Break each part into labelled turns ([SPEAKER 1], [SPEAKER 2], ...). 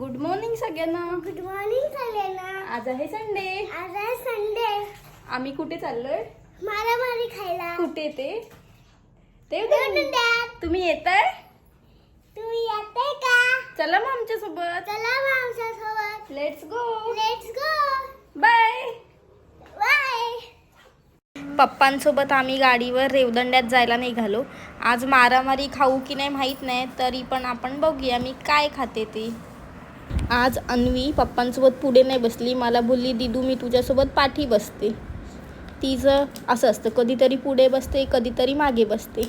[SPEAKER 1] Good morning सगळ्यांना.
[SPEAKER 2] Good morning सगळ्यांना.
[SPEAKER 1] आज आहे संडे
[SPEAKER 2] आज आहे संडे
[SPEAKER 1] आम्ही कुठे चाललोय?
[SPEAKER 2] मारामारी खायला.
[SPEAKER 1] कुठे ते? ते तुम्ही येत आहे
[SPEAKER 2] तुम्ही येते का?
[SPEAKER 1] चला मग आमच्यासोबत
[SPEAKER 2] चला मग आमच्यासोबत
[SPEAKER 1] let's go
[SPEAKER 2] let's go
[SPEAKER 1] bye
[SPEAKER 2] bye
[SPEAKER 1] पप्पांसोबत आम्ही गाडीवर रेवदंड्यात जायला निघालो. आज मारामारी खाऊ की नाही माहीत नाही तरी पण आपण बघूया मी काय खाते ते. आज अन्वी पप्पांसोबत पुढे नाही बसली. मला बोलली दिदू मी तुझ्यासोबत पाठी बसते. तिचं असं असतं कधीतरी पुढे बसते कधीतरी मागे बसते.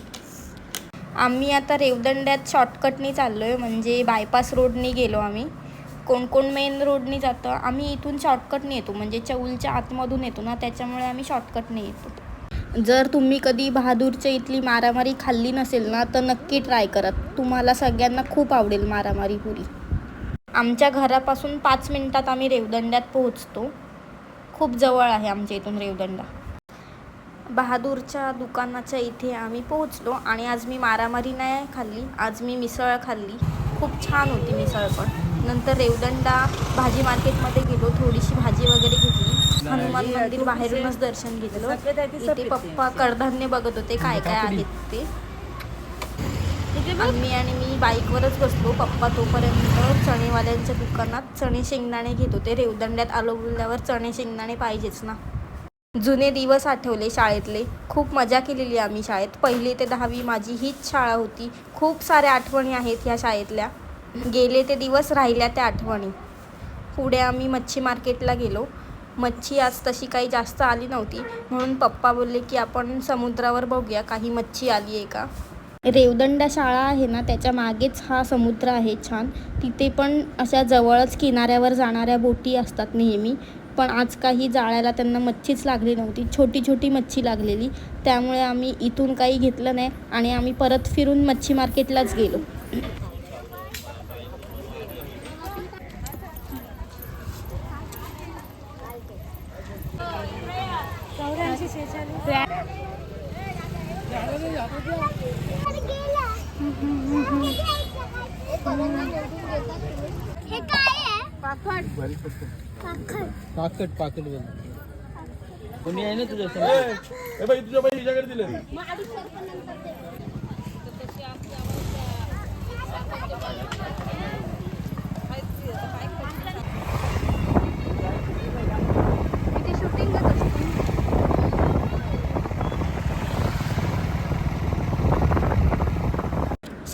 [SPEAKER 1] आम्ही आता रेवदंड्यात शॉर्टकटने चाललो आहे म्हणजे बायपास रोडने गेलो आम्ही. कोण कोण मेन रोडने जातं? आम्ही इथून शॉर्टकटने येतो म्हणजे चौलच्या आतमधून येतो ना त्याच्यामुळे आम्ही शॉर्टकटने येतो. जर तुम्ही कधी बहादूरच्या इथली मारामारी खाल्ली नसेल ना तर नक्की ट्राय करा. तुम्हाला सगळ्यांना खूप आवडेल मारामारी पुरी. आमच्या घरापासून पाच मिनिटात आम्ही रेवदंड्यात पोहोचतो. खूप जवळ आहे आमच्या इथून रेवदंडा. बहादूरच्या दुकानाच्या इथे आम्ही पोहोचलो आणि आज मी मारामारी नाही खाल्ली आज मी मिसळ खाल्ली. खूप छान होती मिसळ पण. नंतर रेवदंडा भाजी मार्केटमध्ये गेलो थोडीशी भाजी वगैरे घेतली. हनुमान मंदिर बाहेरूनच दर्शन घेतलं. इथे पप्पा कडधान्य बघत होते काय काय आहेत ते. म्हणजे मी आणि मी बाईकवरच बसलो. पप्पा तोपर्यंत चणेवाल्यांच्या दुकानात चणे शेंगदाणे घेत होते. रेवदंड्यात आलो बोलल्यावर चणे शेंगदाणे पाहिजेच ना. जुने दिवस आठवले शाळेतले. खूप मजा केलेली आम्ही शाळेत. पहिली ते दहावी माझी हीच शाळा होती. खूप साऱ्या आठवणी आहेत ह्या शाळेतल्या. गेले ते दिवस राहिल्या त्या आठवणी. पुढे आम्ही मच्छी मार्केटला गेलो. मच्छी आज तशी काही जास्त आली नव्हती. म्हणून पप्पा बोलले की आपण समुद्रावर बघूया. काही मच्छी आली आहे का? रेवदंडा शाळा आहे ना त्याच्या मागेच हा समुद्र आहे छान. तिथे पण अशा जवळच किनाऱ्यावर जाणाऱ्या बोटी असतात नेहमी. पण आज काही जाळ्याला त्यांना मच्छीच लागली नव्हती. छोटी छोटी मच्छी लागलेली. त्यामुळे आम्ही इथून काही घेतलं नाही आणि आम्ही परत फिरून मच्छी मार्केटलाच गेलो.
[SPEAKER 2] हे काय आहे? पापड
[SPEAKER 3] पाकट पाकट बघ. कोणी आहे ना तुझ्या
[SPEAKER 4] ए बाई तुझ्या बाई हिच्याकडे दिलं.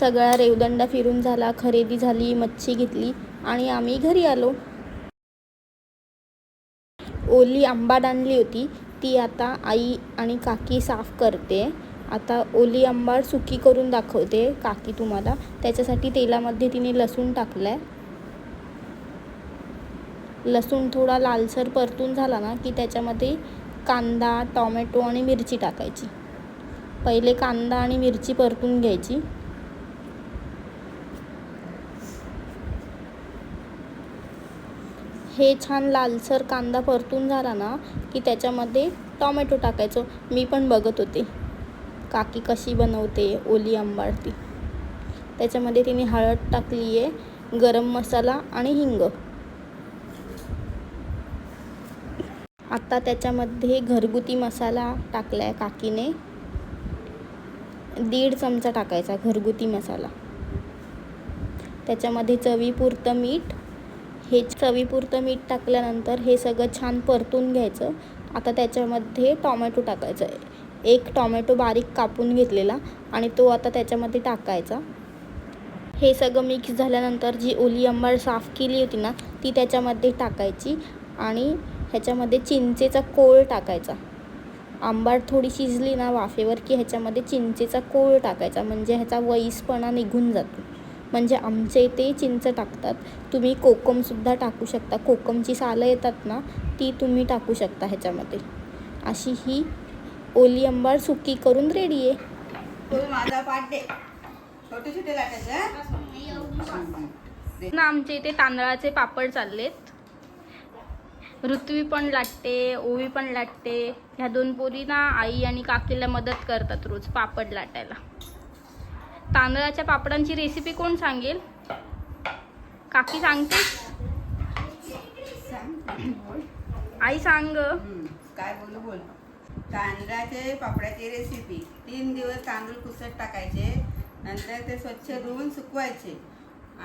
[SPEAKER 1] सगळा रेवदंडा फिरून झाला खरेदी झाली मच्छी घेतली आणि आम्ही घरी आलो. ओली आंबा आणली होती. ती आता आई आणि काकी साफ करते. आता ओली आंबाड सुकी करून दाखवते काकी तुम्हाला. त्याच्यासाठी तेलामध्ये तिने लसूण टाकलं आहे लसूण थोडा लालसर परतून झाला ना की त्याच्यामध्ये कांदा टॉमॅटो आणि मिरची टाकायची. पहिले कांदा आणि मिरची परतून घ्यायची. हे छान लालसर कांदा परतून झाला ना की त्याच्यामध्ये टॉमॅटो टाकायचं. मी पण बघत होते. काकी कशी बनवते ओली आंबाडती त्याच्यामध्ये तिने हळद टाकली आहे गरम मसाला आणि हिंग. आता त्याच्यामध्ये घरगुती मसाला टाकला आहे काकीने. दीड चमचा टाकायचा घरगुती मसाला. त्याच्यामध्ये चवीपुरतं मीठ हे चवीपुरतं मीठ टाकल्यानंतर हे सगळं छान परतून घ्यायचं. आता त्याच्यामध्ये टॉमॅटो टाकायचं आहे. एक टॉमॅटो बारीक कापून घेतलेला आणि तो आता त्याच्यामध्ये टाकायचा. हे सगळं मिक्स झाल्यानंतर जी ओली आंबाड साफ केली होती ना ती त्याच्यामध्ये टाकायची आणि ह्याच्यामध्ये चिंचेचा कोळ टाकायचा. आंबाड थोडी शिजली ना वाफेवर की ह्याच्यामध्ये चिंचेचा कोळ टाकायचा. म्हणजे ह्याचा वईसपणा निघून जातो. म्हणजे आमच्या इथे चिंच टाकतात. तुम्ही कोकमसुद्धा टाकू शकता. कोकमची सालं येतात ना ती तुम्ही टाकू शकता ह्याच्यामध्ये. अशी ही ओली आंबाड सुकी करून रेडी आहे. ना आमच्या इथे तांदळाचे पापड चाललेत. ऋत्वी पण लाटते ओवी पण लाटते. ह्या दोन पोरी ना आई आणि काकीला मदत करतात रोज पापड लाटायला. तांदळाच्या पापडांची रेसिपी कोण सांगेल? काकी सांगते. आई सांग
[SPEAKER 5] काय बोलू बोल. तांदळाचे पापडाची रेसिपी तीन दिवस तांदूळ कुसत टाकायचे नंतर ते स्वच्छ धुवून सुकवायचे.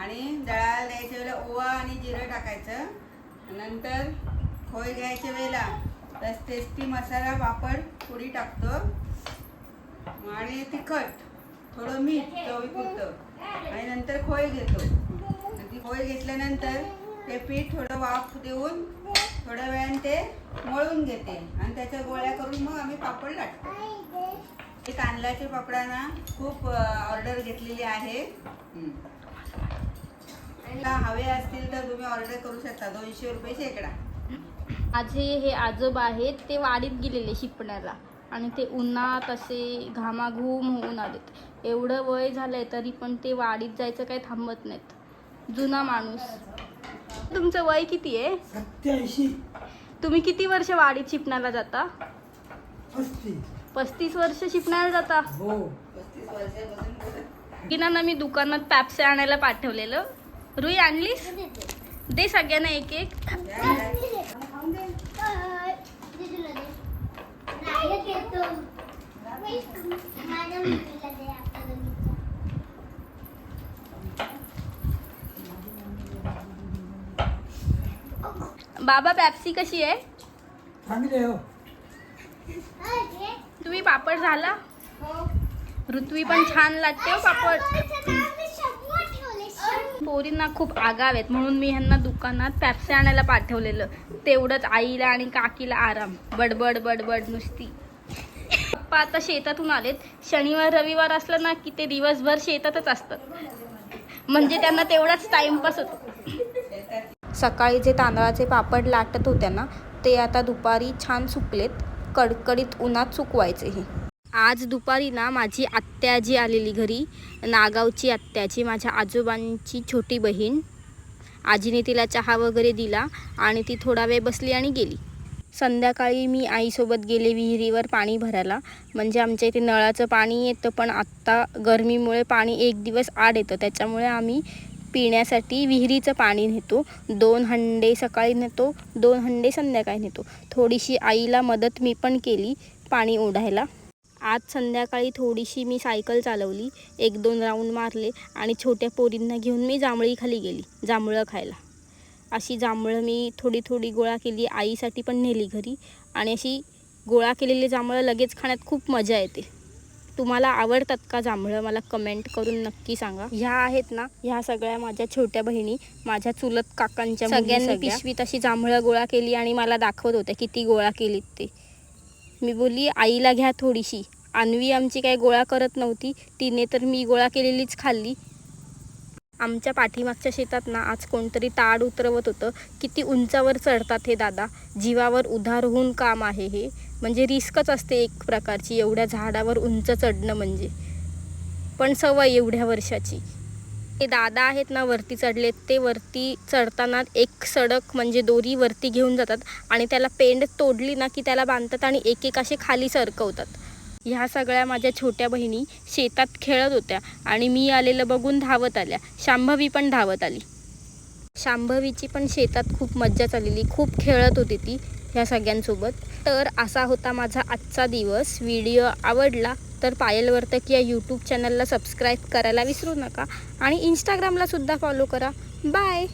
[SPEAKER 5] आणि दळाला द्यायच्या वेळेला ओवा आणि जिरं टाकायचं. नंतर खोय घ्यायच्या वेळेला तर टेस्टी मसाला पापड पुडी टाकतो. आणि तिखट. थोडं मीठ चवीपुरतं. आणि नंतर खोय घेतो. आणि ती खोय घेतल्यानंतर ते पीठ थोडं वाफ देऊन थोड्या वेळाने ते मळून घेते. आणि त्याच्या गोळ्या करून मग आम्ही पापड लाटतो. ते तांदळाच्या पापडांना खूप ऑर्डर घेतलेली आहे. हवे असतील तर तुम्ही ऑर्डर करू शकता. दोनशे रुपये शेकडा.
[SPEAKER 1] माझे हे आजोबा आहेत ते वाडीत गेलेले शिकण्याला आणि ते उन्हात असे घामाघूम होऊन आलेत एवढं वय झालंय तरी पण ते वाडीत जायचं काही थांबत नाहीत. जुना माणूस. तुमचं वय किती आहे?
[SPEAKER 3] सत्याऐंशी.
[SPEAKER 1] तुम्ही किती वर्ष वाडीत शिपण्याला जाता?
[SPEAKER 3] पस्तीस.
[SPEAKER 1] वर्ष शिपण्याला जाता?
[SPEAKER 3] हो.
[SPEAKER 5] बोलत
[SPEAKER 1] किनांना मी दुकानात पॅप्से आणायला पाठवलेलं. रुई आणलीस? दे सगळ्यांना एक एक
[SPEAKER 5] खाऊन दे.
[SPEAKER 2] काय? दे तुला दे. नाही घेतो. माझ्या मुलीला दे आता दोघींच्या.
[SPEAKER 1] बाबा पॅप्सी कशी आहे?
[SPEAKER 3] चांगले हो.
[SPEAKER 1] तुम्ही पापड झाला? ऋत्वी पण छान लागते हो पापड
[SPEAKER 2] अगं, इथं ना मी शंभर ठेवले, शंभर.
[SPEAKER 1] पोरींना खूप आगाव आहेत. म्हणून मी ह्यांना दुकानात पॅप्सी आणायला पाठवलेलं. तेवढंच आईला आणि काकीला आराम. बडबड बडबड नुसती. पप्पा आता शेतातून आलेत. शनिवार रविवार असलं ना की ते दिवसभर शेतातच असतात. म्हणजे त्यांना तेवढाच टाइमपास होतो. सकाळी जे तांदळाचे पापड लाटत होत्या ना ते आता दुपारी छान सुकलेत. कडकडीत उन्हात सुकवायचे हे आज दुपारी ना माझी आत्याजी आलेली घरी नागावची आत्याची माझ्या आजोबांची छोटी बहीण आजीने तिला चहा वगैरे दिला आणि ती थोडा वेळ बसली आणि गेली. संध्याकाळी मी आईसोबत गेले विहिरीवर पाणी भरायला. म्हणजे आमच्या इथे नळाचं पाणी येतं पण आत्ता गरमीमुळे पाणी एक दिवस आड येतं. त्याच्यामुळे आम्ही पिण्यासाठी विहिरीचं पाणी नेतो. दोन हंडे सकाळी नेतो दोन हंडे संध्याकाळी नेतो. थोडीशी आईला मदत मी पण केली पाणी ओढायला. आज संध्याकाळी थोडीशी मी सायकल चालवली. एक दोन राऊंड मारले आणि छोट्या पोरींना घेऊन मी जांभळी खाली गेली जांभळं खायला. अशी जांभळं मी थोडी थोडी गोळा केली आईसाठी पण नेली घरी. आणि अशी गोळा केलेली जांभळं लगेच खाण्यात खूप मजा येते. तुम्हाला आवडतात का जांभळं? मला कमेंट करून नक्की सांगा. ह्या आहेत ना ह्या सगळ्या माझ्या छोट्या बहिणी माझ्या चुलत काकांच्या सगळ्यांनी पिशवीत अशी जांभळं गोळा केली आणि मला दाखवत होत्या किती गोळा केलीत ते. मी बोलली आईला घ्या थोडीशी. अन्वी आमची काही गोळा करत नव्हती. तिने तर मी गोळा केलेलीच खाल्ली. आमच्या पाठीमागच्या शेतात ना आज कोणतरी ताड उतरवत होतं. किती उंचावर चढतात हे दादा. जीवावर उधार होऊन काम आहे हे. म्हणजे रिस्कच असते एक प्रकारची एवढ्या झाडावर उंच चढणं म्हणजे. पण सवय एवढ्या वर्षाची. ते दादा आहेत ना वरती चढलेत. ते वरती चढताना एक सडक म्हणजे दोरी वरती घेऊन जातात आणि त्याला पेंड तोडली ना की त्याला बांधतात आणि एक एक असे खाली सरकवतात. ह्या सगळ्या माझ्या छोट्या बहिणी शेतात खेळत होत्या आणि मी आलेलं बघून धावत आल्या. शांभवी पण धावत आली. शांभवीची पण शेतात खूप मज्जा चाललेली. खूप खेळत होती ती ह्या सगळ्यांसोबत. तर असा होता माझा आजचा दिवस. व्हिडिओ आवडला तर पायल वर्तक या यूट्यूब चॅनलला सबस्क्राईब करायला विसरू नका. आणि इंस्टाग्रामला सुद्धा फॉलो करा. बाय